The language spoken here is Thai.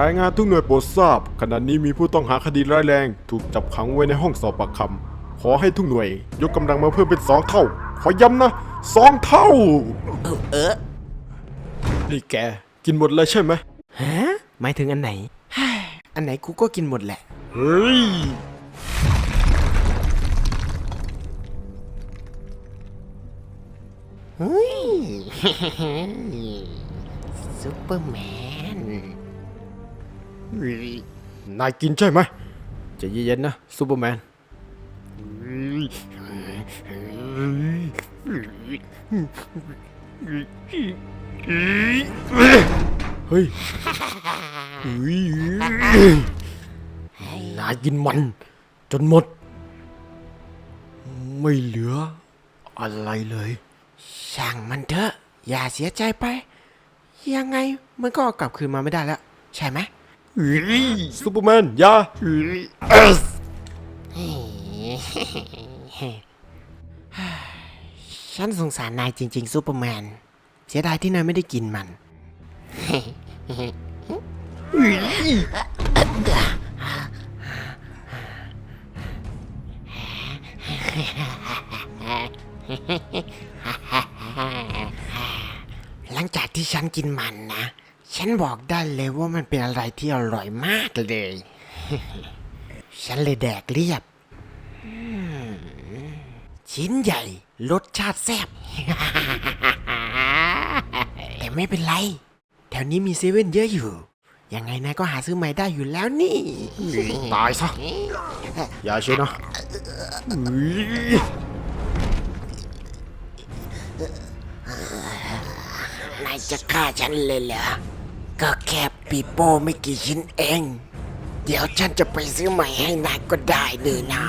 รายงานทุกหน่วยโปรดทราบ ขณะนี้มีผู้ต้องหาคดีร้ายแรง ถูกจับขังไว้ในห้องสอบปากคำขอให้ทุกหน่วย ยกกำลังมาเพิ่มเป็นสองเท่า ขอย้ำนะสองเท่า เออเออนี่แก กินหมดเลยใช่ไหมฮะหมายถึงอันไหน อันไหนกูก็กินหมดแหละ เฮ้ย เฮ้ยซุปเปอร์แมน นายกินใช่ไหมใจะเย็นๆนะซูเปอร์แมนเฮ้ยเฮ้ยนายกินมัน จนหมด ไม่เหลือ อะไรเลย ช่างมันเถอะ อย่าเสียใจไป ยังไงมันก็เอากลับคืนมาไม่ได้แล้ว ใช่ไหมเฮ้ย ซูเปอร์แมนยาฉันสงสารนายจริง ๆ ซูเปอร์แมน เสียดายที่นายไม่ได้กินมัน หลังจากที่ฉันกินมันนะ ฉันบอกได้เลยว่ามันเป็นอะไรที่อร่อยมากเลย ฉันเลยแดกเรียบอืมชิ้นใหญ่ รสชาติแซ่บ แต่ไม่เป็นไร แถวนี้มีเซเว่นเยอะอยู่ ยังไงนายก็หาซื้อใหม่ได้อยู่แล้วนี่ ตายซะ อย่าเชียวนะเฮ้ยนายจะฆ่าฉันเลยเหรอ ก็แค่ปีโป้ไม่กี่ชิ้นเอง เดี๋ยวฉันจะไปซื้อใหม่ให้นายก็ได้เลยนะ